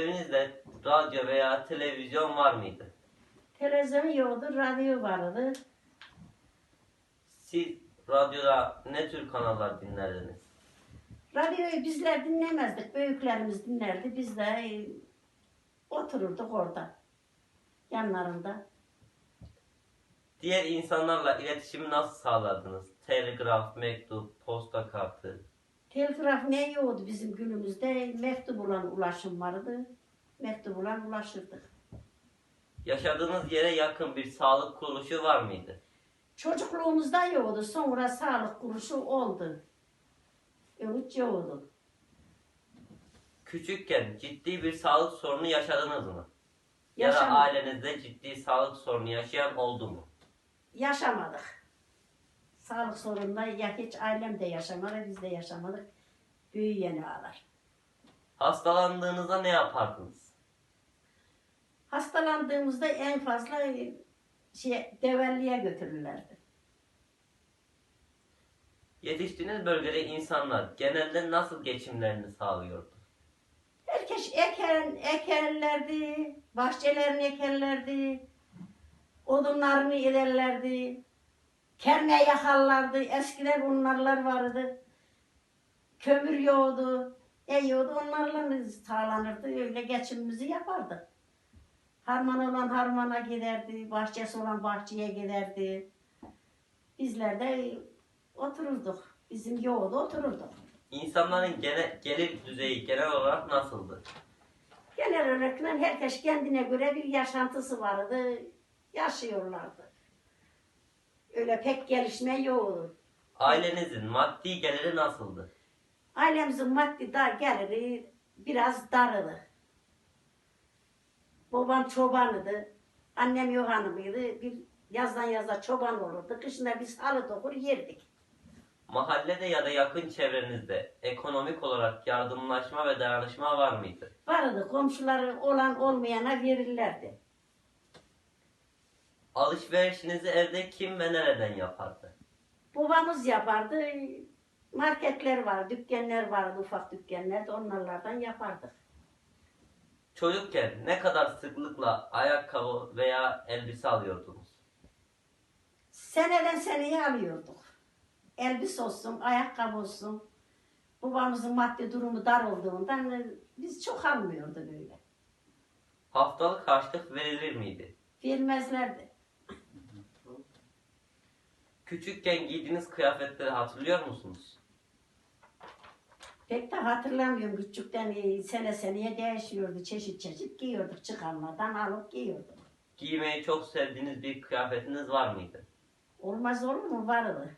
evinizde radyo veya televizyon var mıydı? Televizyon yoktu, radyo vardı. Siz radyoda ne tür kanallar dinlerdiniz? Radyoyu bizler dinlemezdik. Büyüklerimiz dinlerdi. Biz de e, otururduk orada. Yanlarında. Diğer insanlarla iletişimi nasıl sağlardınız? Telgraf, mektup, posta kartı. Telgraf ne yoktu bizim günümüzde? Mektup olan ulaşım vardı. Mektup olan ulaşırdık. Yaşadığınız yere yakın bir sağlık kuruluşu var mıydı? Çocukluğumuzda yoktu. Sonra sağlık kuruluşu oldu. Ümit yoktu. Küçükken ciddi bir sağlık sorunu yaşadınız mı? Ya da ailenizde ciddi sağlık sorunu yaşayan oldu mu? yaşamadık. Sağlık sorununda ya hiç ailem de yaşamadı, biz de yaşamadık. Büyüyeni ağlar. Hastalandığınızda ne yapardınız? Hastalandığımızda en fazla e, şey develliye götürürlerdi. Yetiştiğiniz bölgede insanlar genelde nasıl geçimlerini sağlıyordu? Herkes eken, ekerlerdi, bahçelerini ekerlerdi, odunlarını ederlerdi, kerme yakarlardı, eskiden onlarlar vardı, kömür yoğdu, e yoğdu, onlarla sağlanırdı, öyle geçimimizi yapardık. Harman olan harmana giderdi, bahçesi olan bahçeye giderdi. Bizler de otururduk, bizim yoğdu otururduk. İnsanların gene, gelir düzeyi genel olarak nasıldı? Genel olarak herkes kendine göre bir yaşantısı vardı. Yaşıyorlardı. Öyle pek gelişme yoktu. Ailenizin maddi geliri nasıldı? Ailemizin maddi dar geliri biraz darıdı. Babam çobanıydı. Annem yok hanımıydı. Bir yazdan yaza çoban olurdu. Kışında biz halı dokur yerdik. Mahallede ya da yakın çevrenizde ekonomik olarak yardımlaşma ve dayanışma var mıydı? Vardı komşuları olan olmayana verirlerdi. Alışverişinizi evde kim ve nereden yapardı? Babamız yapardı. Marketler var, dükkanlar vardı, ufak dükkanlar da onlardan yapardık. Çocukken ne kadar sıklıkla ayakkabı veya elbise alıyordunuz? Seneden seneye alıyorduk. Elbis olsun, ayakkabı olsun. Babamızın maddi durumu dar olduğundan e, biz çok almıyorduk öyle. Haftalık harçlık verilir miydi? Vermezlerdi. Küçükken giydiğiniz kıyafetleri hatırlıyor musunuz? Pek de hatırlamıyorum küçükten e, sene seneye değişiyordu. Çeşit çeşit giyiyorduk. Çıkarmadan alıp giyiyorduk. Giymeyi çok sevdiğiniz bir kıyafetiniz var mıydı? Olmaz olur mu? Vardı.